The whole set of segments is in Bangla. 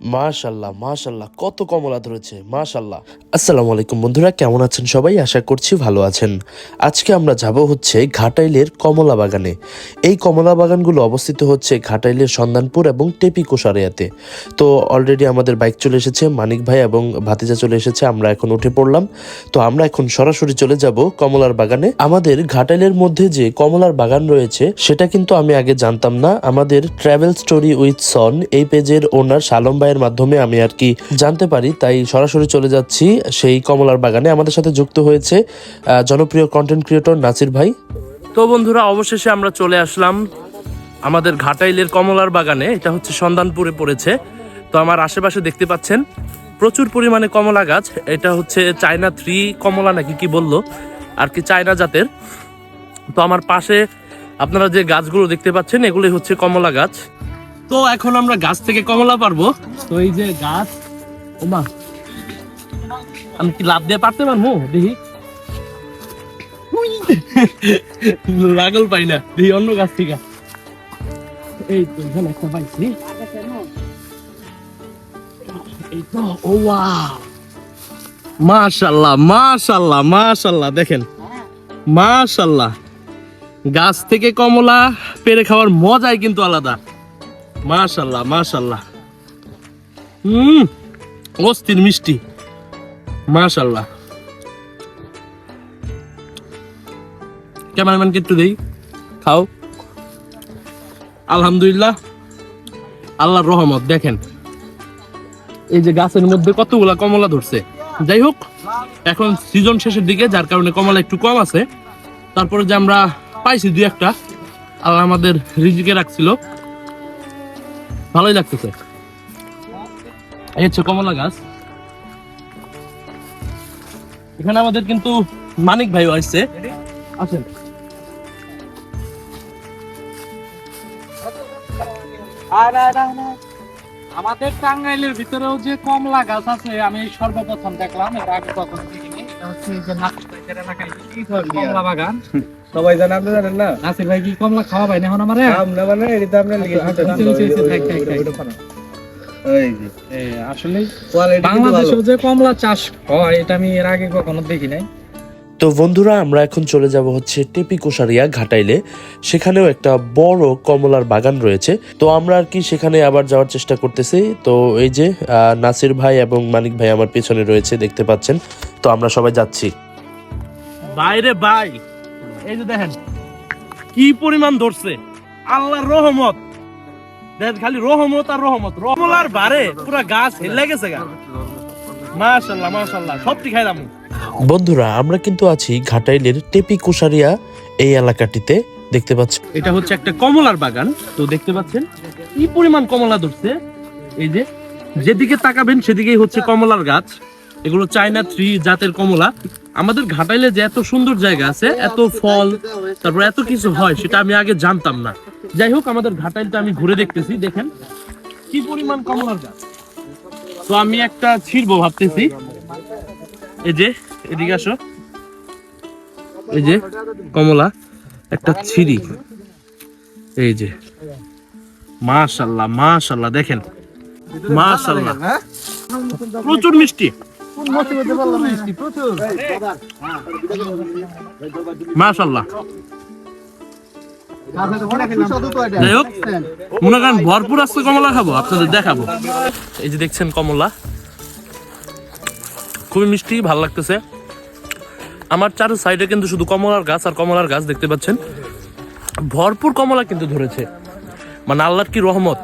মাশাল্লাহ মাশাল্লাহ, কত কমলা ধরেছে, মাশাল্লাহ। আসসালামু আলাইকুম বন্ধুরা, কেমন আছেন সবাই? আশা করছি ভালো আছেন। আজকে আমরা যাব হচ্ছে ঘাটাইলের কমলা বাগানে। এই কমলা বাগানগুলো অবস্থিত হচ্ছে ঘাটাইলের সন্ধানপুর এবং টেপি কোষারিয়াতে তো অলরেডি আমাদের বাইক চলে এসেছে, মানিক ভাই এবং ভাতিজা চলে এসেছে, আমরা এখন উঠে পড়লাম। তো আমরা এখন সরাসরি চলে যাব কমলার বাগানে। আমাদের ঘাটাইলের মধ্যে যে কমলার বাগান রয়েছে, সেটা কিন্তু আমি আগে জানতাম না। আমাদের ট্রাভেল স্টোরি উইথ সন এই পেজের ওনার শালম ভাইয়ের মাধ্যমে আমি আর কি জানতে পারি। তাই সরাসরি চলে যাচ্ছি সেই কমলার বাগানে। আমাদের সাথে যুক্ত হয়েছে জনপ্রিয় কন্টেন্ট ক্রিয়েটর নাসির ভাই। তো বন্ধুরা, অবশেষে আমরা চলে আসলাম আমাদের ঘাটাইলের কমলার বাগানে। এটা হচ্ছে সন্ধানপুরে পড়েছে। তো আমার আশেপাশে দেখতে পাচ্ছেন, প্রচুর পরিমাণে কমলা গাছ। এটা হচ্ছে চায়না থ্রি কমলা নাকি কি বলল? আর কি চায়না জাতের। তো আমার পাশে আপনারা যে গাছগুলো দেখতে পাচ্ছেন এগুলি হচ্ছে কমলা গাছ। তো এখন আমরা গাছ থেকে কমলা পারব। তো এই যে গাছ ওমা আমি কি লাভ দিয়ে পারতে পারব? দেখি। লাগল পাই না। দেখি অন্য গাছ থেকে। এই তো এখানে একটা পাইছি। এই তো, ও মাশাল্লাহ মাশাল্লাহ মাশাল্লাহ, দেখেন। মাশাল্লাহ। গাছ থেকে কমলা, পেরে খাওয়ার মজাই কিন্তু আলাদা। মাশাল্লাহ মাশাল্লাহ। হুম অস্থির মিষ্টি। মাশাল্লাহ। ক্যামেরাম্যানকে একটু দেই। খাও। আলহামদুলিল্লাহ। আল্লাহর রহমত, দেখেন। এই যে গাছের মধ্যে কতগুলা কমলা ধরছে। যাই হোক, এখন সিজন শেষের দিকে, যার কারণে কমলা একটু কম আছে। তারপরে যে আমরা পাইছি দুই একটা, আল্লাহ আমাদের রিজিকে রাখছিল। ভালোই লাগতেছে। এই হচ্ছে কমলা গাছ। এখানে আমাদের কিন্তু মানিক ভাই আসছে। আসেন। আমাদের টাঙ্গাইলের ভিতরেও যে কমলা গাছ আছে, আমি সর্বপ্রথম দেখলাম এর আগে কখনো দেখিনি। এটা হচ্ছে যে নাসির এলাকায় কি কমলা বাগান। সবাই জানেন আপনি জানেন না? নাসির ভাই কি কমলা খাওয়া পাই না এখন আমারে? আমরা মানে আমরা লিখে আসলে যে কমলা চাষ হয় এটা আমি এর আগে কখনো দেখি নাই। তো বন্ধুরা আমরা এখন চলে যাব হচ্ছে টেপি কোষারিয়া ঘাটাইলে। সেখানেও একটা বড় কমলার বাগান রয়েছে। তো আমরা আর কি সেখানে আবার যাওয়ার চেষ্টা করতেছি। তো এই যে আহ, নাসির ভাই এবং মানিক ভাই আমার পেছনে রয়েছে দেখতে পাচ্ছেন। তো আমরা সবাই যাচ্ছি। বাইরে ভাই এই যে দেখেন কি পরিমাণ ধরছে। আল্লাহর রহমত। দেখেন খালি রহমত আর রহমত। রহমলার বারে পুরা গাছ হেলে গেছে গা। মাশাল্লাহ মাশাল্লাহ সবটি খাইলাম। বন্ধুরা আমরা কিন্তু আছি ঘাটাইলের টেপি কুশারিয়া এই এলাকাটিতে। দেখতে পাচ্ছি এটা হচ্ছে একটা কমলার বাগান। তো দেখতে পাচ্ছেন কি পরিমাণ কমলা ধরছে। এই যে যেদিকে তাকাবেন সেদিকেই হচ্ছে কমলার গাছ। এগুলো চায়না থ্রি জাতের কমলা। আমাদের ঘাটাইলে যে এত সুন্দর জায়গা আছে, এত ফল, তারপর এত কিছু হয়, সেটা আমি আগে জানতাম না। যাই হোক, আমাদের ঘাটাইলটা আমি ঘুরে দেখতেছি, দেখেন। কি পরিমাণ কমলার গাছ। তো আমি একটা ছিড়বো ভাবতেছি। এই যে, এদিকে আসো। এই যে, কমলা, একটা ছিরি এই যে। মাশাল্লাহ মাশাল্লাহ, দেখেন। মাশাল্লাহ। প্রচুর মিষ্টি। মাশাল্লাহ। যাই হোক মনে করেন ভরপুর কমলা খাব আপনাদের দেখাবো। এই যে দেখছেন কমলা। খুবই মিষ্টি ভালো লাগতেছে। আমার চারু সাইডে কিন্তু শুধু কমলার গাছ আর কমলার গাছ দেখতে পাচ্ছেন। ভরপুর কমলা কিন্তু ধরেছে। মানে আল্লাহর কি রহমত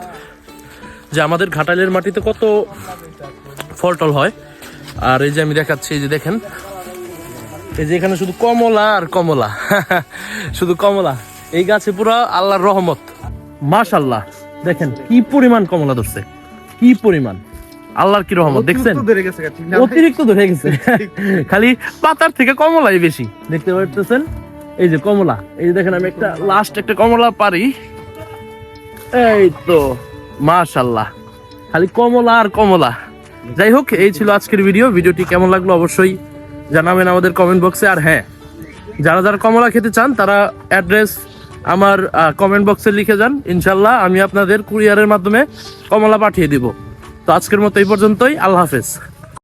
যে আমাদের ঘাটালের মাটিতে কত ফল টল হয়। আর এই যে আমি দেখাচ্ছি এই যে দেখেন। এই যে এখানে শুধু কমলা আর কমলা। শুধু কমলা। এই গাছে পুরো আল্লাহর রহমত। মাশাল্লাহ দেখেন কি পরিমাণ কমলা ধরছে। কি পরিমাণ। আল্লাহর কি রহমত দেখছেন? অতিরিক্ত ধরে গেছে। খালি পাতার থেকে কমলাই বেশি। দেখতে পাচ্ছেন এই যে কমলা। এই যে দেখেন আমি একটা লাস্ট একটা কমলা পারি। এই তো মাশাল্লাহ খালি কমলা আর কমলা। যাই হোক, এই ছিল আজকের ভিডিও ভিডিওটি কেমন লাগল অবশ্যই জানাবেন আমাদের কমেন্ট বক্সে আর হ্যাঁ যারা যারা কমলা খেতে চান, তারা অ্যাড্রেস আমার কমেন্ট বক্সে লিখে যান। ইনশাল্লাহ আমি আপনাদের কুরিয়ারের মাধ্যমে কমলা পাঠিয়ে দিব। তো আজকের মতো এই পর্যন্তই। আল্লাহ হাফেজ।